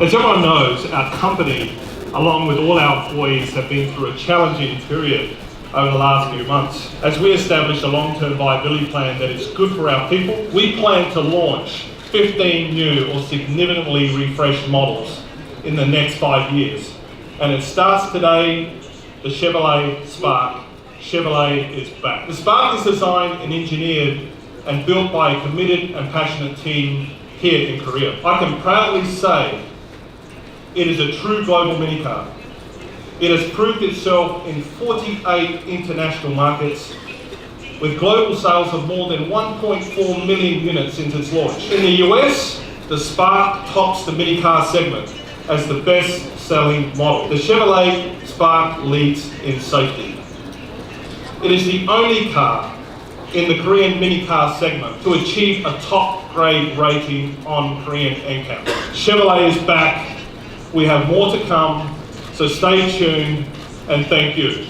As everyone knows, our company, along with all our employees, have been through a challenging period over the last few months. As we establish a long-term viability plan that is good for our people, we plan to launch 15 new or significantly refreshed models in the next five years. And it starts today, the Chevrolet Spark. Chevrolet is back. The Spark is designed and engineered and built by a committed and passionate team here in Korea. I can proudly say it is a true global minicar. It has proved itself in 48 international markets with global sales of more than 1.4 million units since its launch. In the US, the Spark tops the minicar segment as the best selling model. The Chevrolet Spark leads in safety. It is the only car in the Korean minicar segment to achieve a top grade rating on Korean NCAP. Chevrolet is back. We have more to come, so stay tuned and thank you.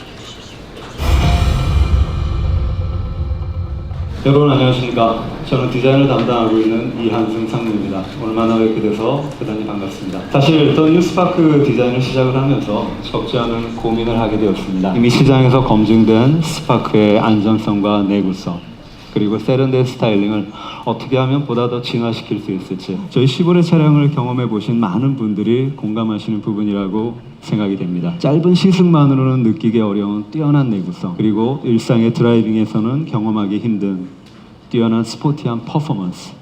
여러분 안녕하십니까. 저는 디자인을 담당하고 있는 이한승 상무입니다. 오늘 만나 뵙게 돼서 대단히 반갑습니다. 사실 더 뉴스파크 디자인을 시작을 하면서 적지 않은 고민을 하게 되었습니다. 이미 시장에서 검증된 스파크의 안전성과 내구성 그리고 세련된 스타일링을 어떻게 하면 보다 더 진화시킬 수 있을지 저희 시골의 차량을 경험해 보신 많은 분들이 공감하시는 부분이라고 생각이 됩니다. 짧은 시승만으로는 느끼기 어려운 뛰어난 내구성 그리고 일상의 드라이빙에서는 경험하기 힘든 뛰어난 스포티한 퍼포먼스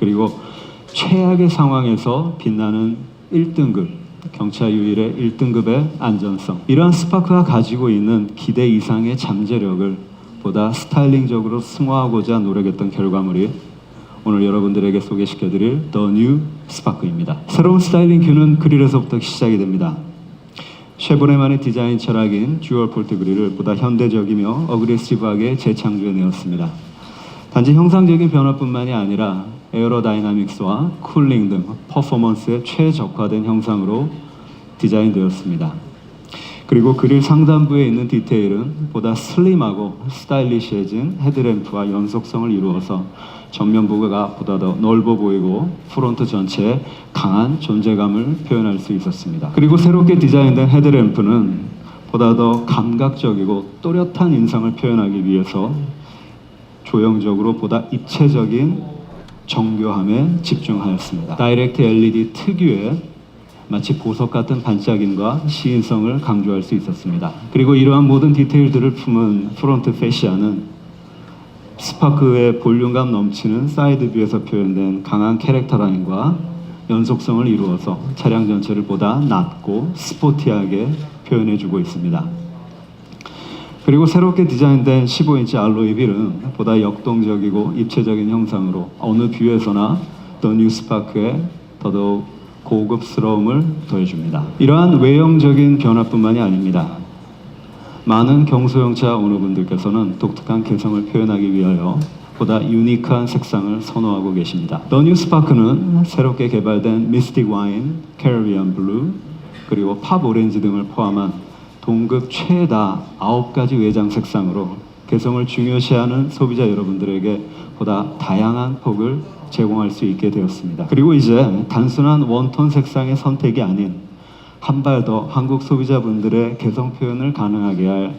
그리고 최악의 상황에서 빛나는 1등급 경차 유일의 1등급의 안전성 이러한 스파크가 가지고 있는 기대 이상의 잠재력을 보다 스타일링적으로 승화하고자 노력했던 결과물이 오늘 여러분들에게 소개시켜드릴 The New 스파크입니다. 새로운 스타일링 큐는 그릴에서부터 시작이 됩니다. 쉐보레만의 디자인 철학인 듀얼 폴트 그릴을 보다 현대적이며 어그레시브하게 재창조해내었습니다. 단지 형상적인 변화뿐만이 아니라 에어로다이나믹스와 쿨링 등 퍼포먼스에 최적화된 형상으로 디자인되었습니다. 그리고 그릴 상단부에 있는 디테일은 보다 슬림하고 스타일리시해진 헤드램프와 연속성을 이루어서 전면부가 보다 더 넓어 보이고 프론트 전체에 강한 존재감을 표현할 수 있었습니다. 그리고 새롭게 디자인된 헤드램프는 보다 더 감각적이고 또렷한 인상을 표현하기 위해서 조형적으로 보다 입체적인 정교함에 집중하였습니다. 다이렉트 LED 특유의 마치 보석 같은 반짝임과 시인성을 강조할 수 있었습니다. 그리고 이러한 모든 디테일들을 품은 프론트 페시아는 스파크의 볼륨감 넘치는 사이드 뷰에서 표현된 강한 캐릭터 라인과 연속성을 이루어서 차량 전체를 보다 낮고 스포티하게 표현해주고 있습니다. 그리고 새롭게 디자인된 15인치 알로이 휠은 보다 역동적이고 입체적인 형상으로 어느 뷰에서나 더 뉴스파크에 더더욱 고급스러움을 더해줍니다. 이러한 외형적인 변화뿐만이 아닙니다. 많은 경소형차 오너분들께서는 독특한 개성을 표현하기 위하여 보다 유니크한 색상을 선호하고 계십니다. 더 뉴 스파크는 새롭게 개발된 미스틱 와인, 캐리비안 블루, 그리고 팝 오렌지 등을 포함한 동급 최다 9가지 외장 색상으로 개성을 중요시하는 소비자 여러분들에게 보다 다양한 폭을 제공할 수 있게 되었습니다. 그리고 이제 단순한 원톤 색상의 선택이 아닌 한 발 더 한국 소비자분들의 개성 표현을 가능하게 할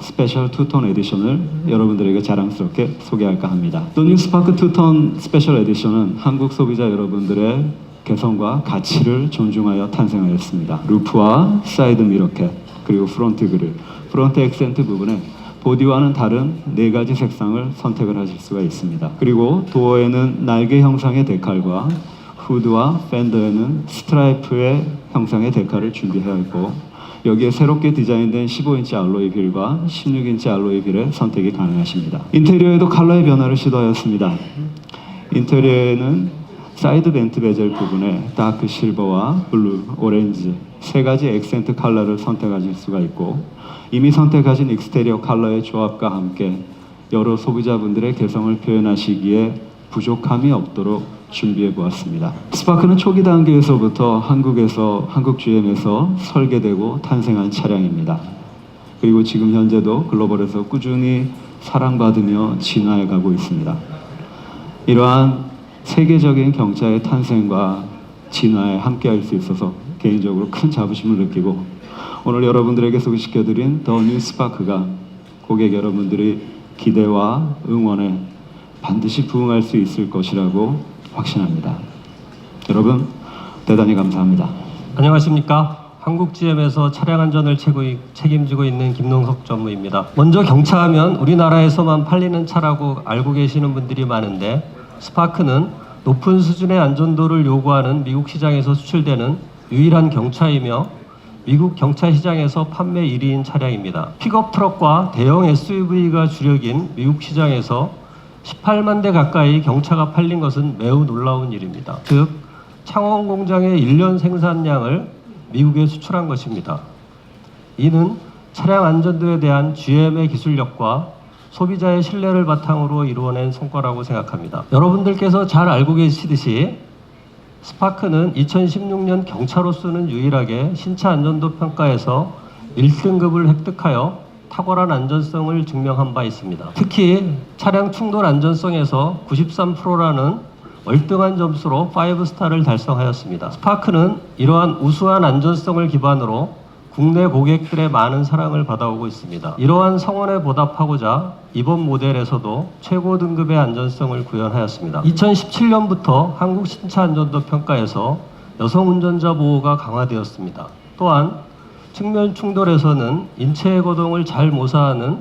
스페셜 투톤 에디션을 여러분들에게 자랑스럽게 소개할까 합니다. 또 뉴 스파크 투톤 스페셜 에디션은 한국 소비자 여러분들의 개성과 가치를 존중하여 탄생하였습니다. 루프와 사이드 미러캣 그리고 프론트 그릴, 프론트 액센트 부분에 보디와는 다른 네 가지 색상을 선택을 하실 수가 있습니다. 그리고 도어에는 날개 형상의 데칼과 후드와 팬더에는 스트라이프의 형상의 데칼을 준비하여 있고 여기에 새롭게 디자인된 15인치 알로이 휠과 16인치 알로이 휠의 선택이 가능하십니다. 인테리어에도 컬러의 변화를 시도하였습니다. 인테리어에는 사이드 벤트 베젤 부분에 다크 실버와 블루, 오렌지 세 가지 액센트 컬러를 선택하실 수가 있고 이미 선택하신 익스테리어 컬러의 조합과 함께 여러 소비자분들의 개성을 표현하시기에 부족함이 없도록 준비해 보았습니다. 스파크는 초기 단계에서부터 한국에서 한국 GM에서 설계되고 탄생한 차량입니다. 그리고 지금 현재도 글로벌에서 꾸준히 사랑받으며 진화해 가고 있습니다. 이러한 세계적인 경차의 탄생과 진화에 함께할 수 있어서 개인적으로 큰 자부심을 느끼고 오늘 여러분들에게 소개시켜드린 더 뉴스파크가 고객 여러분들의 기대와 응원에 반드시 부응할 수 있을 것이라고 확신합니다. 여러분 대단히 감사합니다. 안녕하십니까. 한국GM에서 차량 안전을 책임지고 있는 김농석 전무입니다. 먼저 경차하면 우리나라에서만 팔리는 차라고 알고 계시는 분들이 많은데 스파크는 높은 수준의 안전도를 요구하는 미국 시장에서 수출되는 유일한 경차이며 미국 경차 시장에서 판매 1위인 차량입니다. 픽업 트럭과 대형 SUV가 주력인 미국 시장에서 18만 대 가까이 경차가 팔린 것은 매우 놀라운 일입니다. 즉 창원 공장의 1년 생산량을 미국에 수출한 것입니다. 이는 차량 안전도에 대한 GM의 기술력과 소비자의 신뢰를 바탕으로 이루어낸 성과라고 생각합니다. 여러분들께서 잘 알고 계시듯이 스파크는 2016년 경차로서는 유일하게 신차 안전도 평가에서 1등급을 획득하여 탁월한 안전성을 증명한 바 있습니다. 특히 차량 충돌 안전성에서 93%라는 월등한 점수로 5스타를 달성하였습니다. 스파크는 이러한 우수한 안전성을 기반으로 국내 고객들의 많은 사랑을 받아오고 있습니다. 이러한 성원에 보답하고자 이번 모델에서도 최고 등급의 안전성을 구현하였습니다. 2017년부터 한국 신차 안전도 평가에서 여성 운전자 보호가 강화되었습니다. 또한 측면 충돌에서는 인체의 거동을 잘 모사하는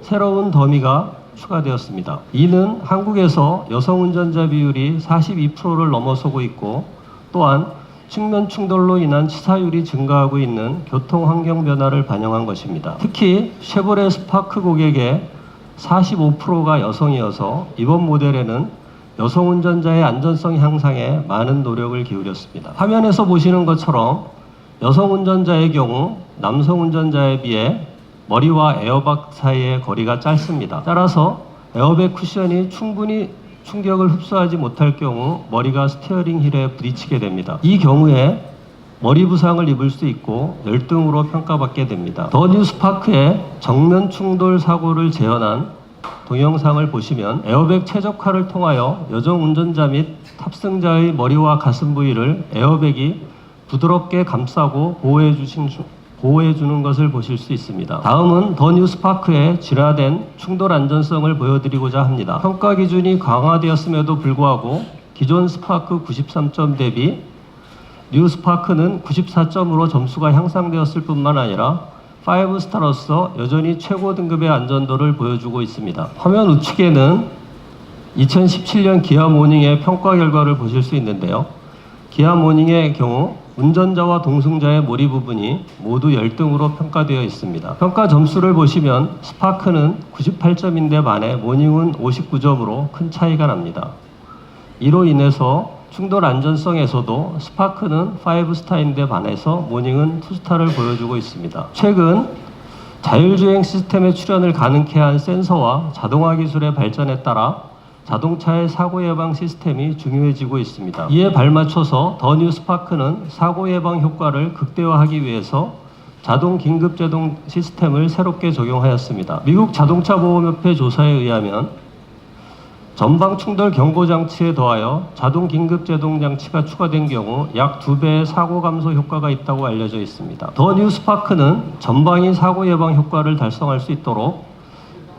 새로운 더미가 추가되었습니다. 이는 한국에서 여성 운전자 비율이 42%를 넘어서고 있고 또한 측면 충돌로 인한 치사율이 증가하고 있는 교통 환경 변화를 반영한 것입니다. 특히 쉐보레 스파크 고객의 45%가 여성이어서 이번 모델에는 여성 운전자의 안전성 향상에 많은 노력을 기울였습니다. 화면에서 보시는 것처럼 여성 운전자의 경우 남성 운전자에 비해 머리와 에어박 사이의 거리가 짧습니다. 따라서 에어백 쿠션이 충분히 충격을 흡수하지 못할 경우 머리가 스티어링 힐에 부딪히게 됩니다. 이 경우에 머리 부상을 입을 수 있고 열등으로 평가받게 됩니다. 더 뉴스파크의 정면 충돌 사고를 재현한 동영상을 보시면 에어백 최적화를 통하여 여성 운전자 및 탑승자의 머리와 가슴 부위를 에어백이 부드럽게 감싸고 보호해 주신 주- 보호해 주는 것을 보실 수 있습니다. 다음은 더 뉴스파크의 진화된 충돌 안전성을 보여드리고자 합니다. 평가 기준이 강화되었음에도 불구하고 기존 스파크 93점 대비 뉴스파크는 94점으로 점수가 향상되었을 뿐만 아니라 5스타로서 여전히 최고 등급의 안전도를 보여주고 있습니다. 화면 우측에는 2017년 기아 모닝의 평가 결과를 보실 수 있는데요. 기아 모닝의 경우 운전자와 동승자의 머리 부분이 모두 열등으로 평가되어 있습니다. 평가 점수를 보시면 스파크는 98점인데 반해 모닝은 59점으로 큰 차이가 납니다. 이로 인해서 충돌 안전성에서도 스파크는 5스타인데 반해서 모닝은 2스타를 보여주고 있습니다. 최근 자율주행 시스템의 출현을 가능케 한 센서와 자동화 기술의 발전에 따라 자동차의 사고 예방 시스템이 중요해지고 있습니다. 이에 발맞춰서 더 뉴 스파크는 사고 예방 효과를 극대화하기 위해서 자동 긴급 제동 시스템을 새롭게 적용하였습니다. 미국 자동차 보험협회 조사에 의하면 전방 충돌 경고 장치에 더하여 자동 긴급 제동 장치가 추가된 경우 약두 배의 사고 감소 효과가 있다고 알려져 있습니다. 더 뉴스파크는 전방위 사고 예방 효과를 달성할 수 있도록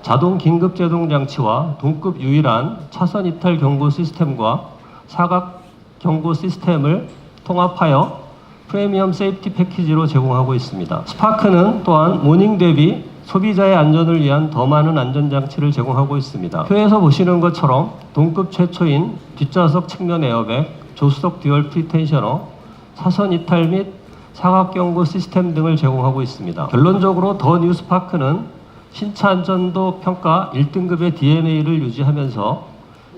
자동 긴급 제동 장치와 동급 유일한 차선 이탈 경고 시스템과 사각 경고 시스템을 통합하여 프리미엄 세이프티 패키지로 제공하고 있습니다. 스파크는 또한 모닝 대비 소비자의 안전을 위한 더 많은 안전장치를 제공하고 있습니다. 표에서 보시는 것처럼 동급 최초인 뒷좌석 측면 에어백, 조수석 듀얼 프리텐셔너, 사선 이탈 및 사각 경고 시스템 등을 제공하고 있습니다. 결론적으로 더 뉴스파크는 신차 안전도 평가 1등급의 DNA를 유지하면서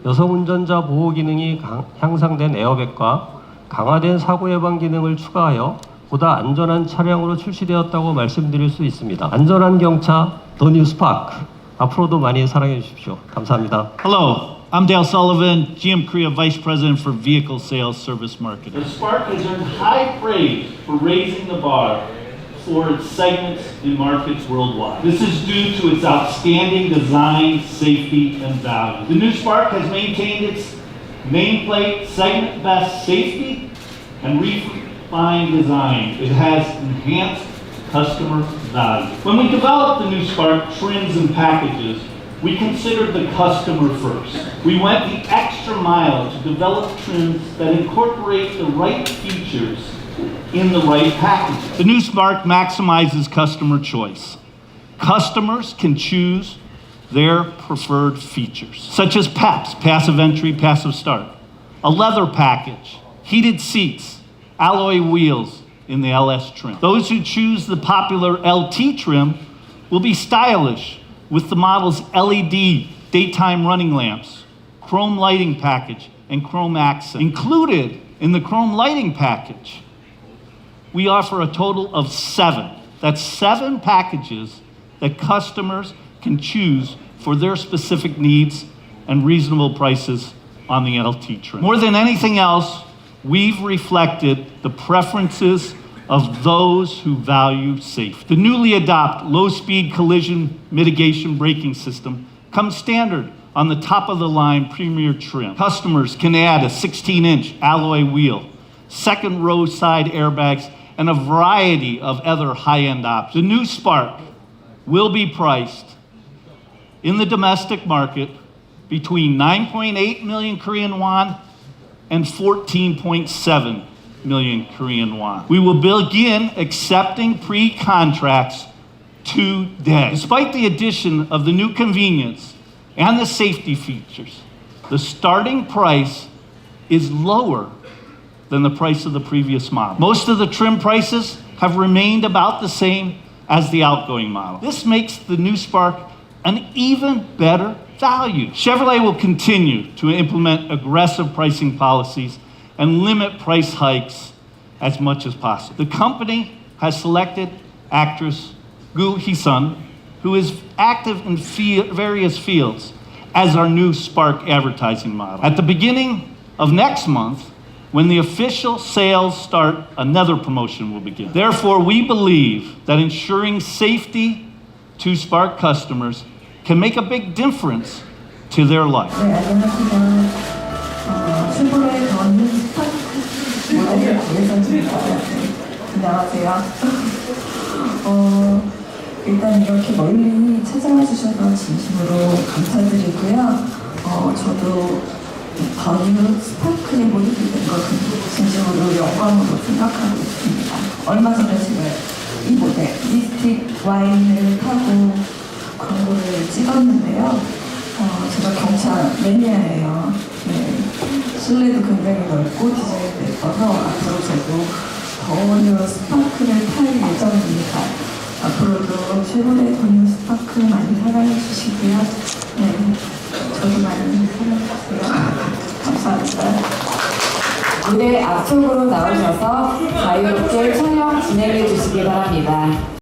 여성 운전자 보호 기능이 강- 향상된 에어백과 강화된 사고 예방 기능을 추가하여 보다 안전한 차량으로 출시되었다고 말씀드릴 수 있습니다. 안전한 경차 더 뉴스파크 앞으로도 많이 사랑해 주십시오. 감사합니다. Hello, I'm Dale Sullivan, GM Korea Vice President for Vehicle Sales Service Marketing. The Spark has earned high praise for raising the bar for its segments in markets worldwide. This is due to its outstanding design, safety, and value. The new Spark has maintained its nameplate segment best safety, and refined design, it has enhanced customer value. When we developed the new Spark trims and packages, we considered the customer first. We went the extra mile to develop trims that incorporate the right features in the right package. The new Spark maximizes customer choice. Customers can choose their preferred features, such as PAPS, passive entry, passive start, a leather package, heated seats, alloy wheels in the LS trim. Those who choose the popular LT trim will be stylish with the model's LED daytime running lamps, chrome lighting package, and chrome accent. Included in the chrome lighting package, we offer a total of seven. That's seven packages that customers can choose for their specific needs and reasonable prices on the LT trim. More than anything else, we've reflected the preferences of those who value safety. The newly adopted low-speed collision mitigation braking system comes standard on the top of the line premier trim. Customers can add a 16-inch alloy wheel, second row side airbags, and a variety of other high-end options. The new Spark will be priced in the domestic market between 9.8 million Korean won and 14.7 million Korean won. We will begin accepting pre-contracts today. Despite the addition of the new convenience and the safety features, the starting price is lower than the price of the previous model. Most of the trim prices have remained about the same as the outgoing model. This makes the new Spark an even better value. Chevrolet will continue to implement aggressive pricing policies and limit price hikes as much as possible. The company has selected actress Gu Hee-sun, who is active in fie- various fields, as our new Spark advertising model. At the beginning of next month, when the official sales start, another promotion will begin. Therefore, we believe that ensuring safety to Spark customers can make a big difference to their life. 네, 안녕하세요. 어, 슈퍼의 더뉴 스타트 모델을 구해선입니다. 안녕하세요. 어, 일단 이렇게 멀리 찾아와 주셔서 진심으로 감사드리고요. 어, 저도 스파크에 몰입이 된 것은 진심으로 영광으로 생각하고 있습니다. 얼마 전에 제가 이 모델, 미스틱 와인을 타고 광고를 찍었는데요. 어, 제가 경차 매니아예요. 네. 실내도 굉장히 넓고 디자인도 예뻐서 앞으로 저도 더뉴 스파크를 탈 예정입니다. 앞으로도 최고의 더뉴 스파크 많이 사랑해 주시고요. 네. 무대 앞쪽으로 나오셔서 자유롭게 촬영 진행해 주시기 바랍니다.